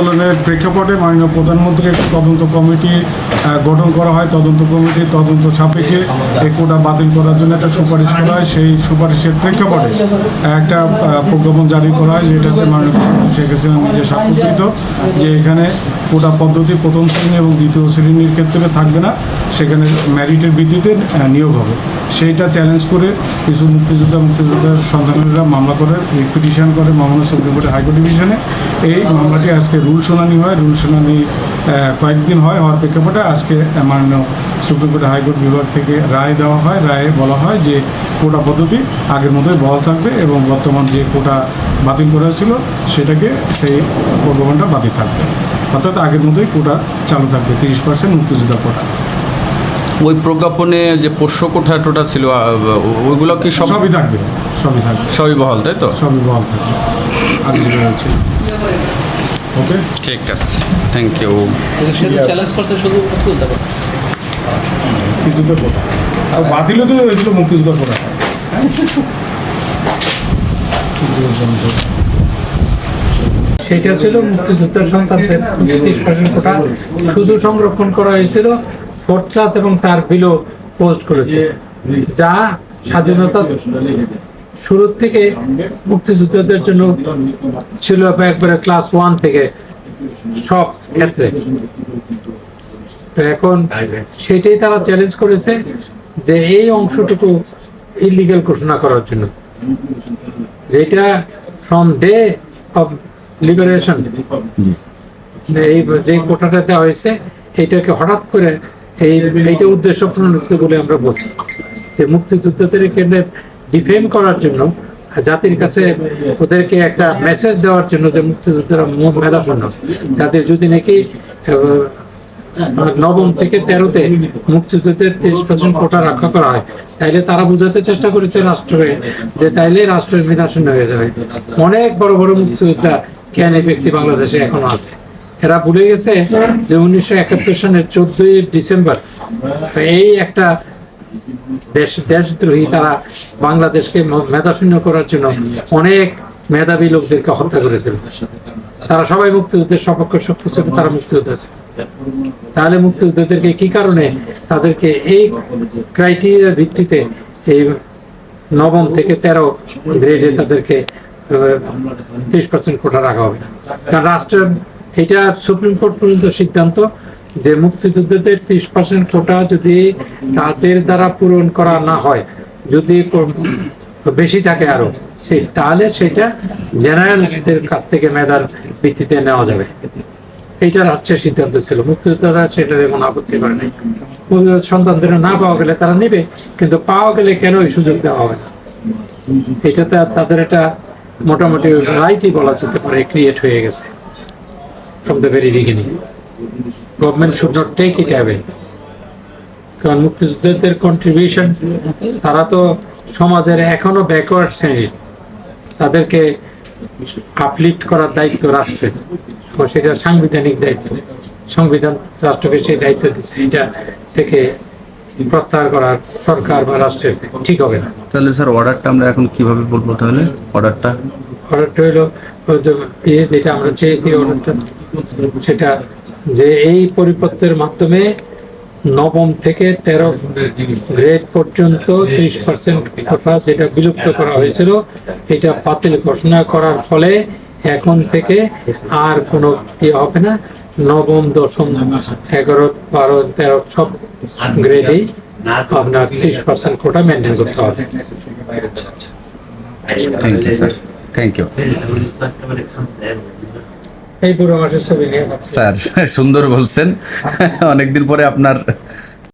আন্দোলনের প্রেক্ষাপটে মাননীয় প্রধানমন্ত্রী একটি তদন্ত কমিটি গঠন করা হয়। তদন্ত কমিটির তদন্ত সাপেক্ষে এই কোটা বাতিল করার জন্য একটা সুপারিশ করা হয়। সেই সুপারিশের প্রেক্ষাপটে একটা প্রজ্ঞাপন জারি করা হয় যেটাতে মাননীয় শেখ হাসিনা নিজে স্বাক্ষরিত যে এখানে কোটা পদ্ধতি প্রথম শ্রেণি এবং দ্বিতীয় শ্রেণির ক্ষেত্রে থাকবে না। সেখানে ম্যারিটের ভিত্তিতে নিয়োগ হবে। সেইটা চ্যালেঞ্জ করে কিছু মুক্তিযোদ্ধা, মুক্তিযোদ্ধার সন্তানেরা মামলা করে পিটিশন করে মামলা সুপ্রিম কোর্টে হাইকোর্ট ডিভিশনে এই মামলাটি আজকে রুল শুনানি হয় রুল শুনানি কয়েকদিন হয় হওয়ার প্রেক্ষাপটে আজকে মাননীয় সুপ্রিম কোর্টে হাইকোর্ট বিভাগ থেকে রায় দেওয়া হয় রায়ে বলা হয় যে কোটা পদ্ধতি আগের মতোই বহাল থাকবে এবং বর্তমান যে কোটা বাতিল করা হয়েছিল সেটাকে সেই প্রজ্ঞাপনটা বাতিল থাকবে। অর্থাৎ আগের মতোই কোটা চালু থাকবে তিরিশ পার্সেন্ট মুক্তিযোদ্ধা কোটা। ওই প্রজ্ঞাপনে যে পোষ্য কোঠা টোটা ছিল ওইগুলো কি সবই থাকবে সবই থাকবে। সবই বহাল তাই তো? সবই বহাল থাকবে। হয়েছে ওকে ঠিক আছে থ্যাংক ইউ সেটা চ্যালেঞ্জ করছে শুধু মুক্তিযোদ্ধা করে। কোটা আর বাতিলও তো হয়েছিল মুক্তিযুদ্ধ কোটা সেটা ছিল মুক্তিযোদ্ধার সন্তানদের কোটা। শুধু সংরক্ষণ করা হয়েছিল ফোর্থ ক্লাস এবং তার বিলো পোস্ট করেছে। যা স্বাধীনতা শুরুর থেকে মুক্তিযোদ্ধাদের জন্য ছিল একবারে ক্লাস ওয়ান থেকে সব ক্ষেত্রে। তো এখন সেটাই তারা চ্যালেঞ্জ করেছে যে এই অংশটুকু ইলিগাল ঘোষণা করার জন্য। যেটা ফ্রম ডে অফ লিবারেশন এই যে কোটাটা দেওয়া হয়েছে এইটাকে হঠাৎ করে এই, এইটা উদ্দেশ্য প্রণোদিত বলে আমরা বলছি। যে মুক্তিযোদ্ধাদের কেন্দ্রে ডিফেম করার জন্য জাতির কাছে ওদেরকে একটা মেসেজ দেওয়ার জন্য যে মুক্তিযোদ্ধারা মো- মেধাশূন্য যাদের যদি নাকি নবম থেকে তেরোতে মুক্তিযুদ্ধের তিরিশ পার্সেন্ট কোটা রক্ষা করা হয়, তাইলে তারা বুঝাতে চেষ্টা করেছে রাষ্ট্রকে যে তাইলে রাষ্ট্রের বিনাশূন্য হয়ে যাবে। অনেক বড় বড় মুক্তিযোদ্ধা জ্ঞানী ব্যক্তি বাংলাদেশে এখনও আছে। এরা ভুলে গেছে যে উনিশশো একাত্তর সালের চোদ্দই ডিসেম্বর, এই একটা দেশ, দেশদ্রোহী, তারা বাংলাদেশকে মেধাশূন্য করার জন্য অনেক মেধাবী লোকদেরকে হত্যা করেছিল। তারা সবাই মুক্তিযুদ্ধের সপক্ষ শক্তি ছিল, তারা মুক্তিযোদ্ধা ছিল। তাহলে মুক্তিযোদ্ধাদেরকে কি কারণে তাদেরকে এই ক্রাইটেরিয়ার ভিত্তিতে এই নবম থেকে তেরো গ্রেডে তাদেরকে তিরিশ পার্সেন্ট কোটা রাখা হবে কারণ রাষ্ট্রের, এটা সুপ্রিম কোর্ট পর্যন্ত সিদ্ধান্ত যে মুক্তিযোদ্ধাদের তিরিশ পার্সেন্ট কোটা যদি তাদের দ্বারা পূরণ করা না হয়, যদি বেশি থাকে আরও সেই তাহলে সেটা জেনারেলদের কাছ থেকে মেধার ভিত্তিতে নেওয়া যাবে। এইটা রাষ্ট্রের সিদ্ধান্ত ছিল। মুক্তিযোদ্ধারা সেটার কোনো আপত্তি করে নাই। সন্তানদের না পাওয়া গেলে তারা নেবে, কিন্তু পাওয়া গেলে কেন ওই সুযোগ দেওয়া হবে না? আর তাদের একটা মোটামুটি রাইটই বলা যেতে পারে, ক্রিয়েট হয়ে গেছে। From the very beginning government should not take it away কারণ মুক্তিযোদ্ধাদের কন্ট্রিবিউশন তারা তো সমাজের এখনও ব্যাকওয়ার্ড শ্রেণির। তাদেরকে আপলিফট করার দায়িত্ব রাষ্ট্রের ও সেটা সাংবিধানিক দায়িত্ব। সংবিধান রাষ্ট্রকে সেই দায়িত্ব দিচ্ছে। এটা থেকে প্রত্যাহার করার সরকার বা রাষ্ট্রের ঠিক হবে না। তাহলে স্যার অর্ডারটা আমরা এখন কীভাবে বলব তাহলে? অর্ডারটা অর্ডারটা হলো ইয়ে যেটা আমরা চেয়েছি অর্ডারটা সেটা যে এই পরিপত্রের মাধ্যমে নবম থেকে তেরো গ্রেড পর্যন্ত ত্রিশ পার্সেন্ট কোটা যেটা বিলুপ্ত করা হয়েছিল এটা বাতিল ঘোষণা করার ফলে এখন থেকে আর কোনো ইয়ে হবে না। নবম দশম এগারো বারো তেরো সব গ্রেডেই আপনার ত্রিশ পার্সেন্ট কোটা মেনটেন করতে হবে। Thank you sir thank you এই পুরো মাসের ছবি নিয়ে স্যার সুন্দর বলছেন। অনেকদিন পরে আপনার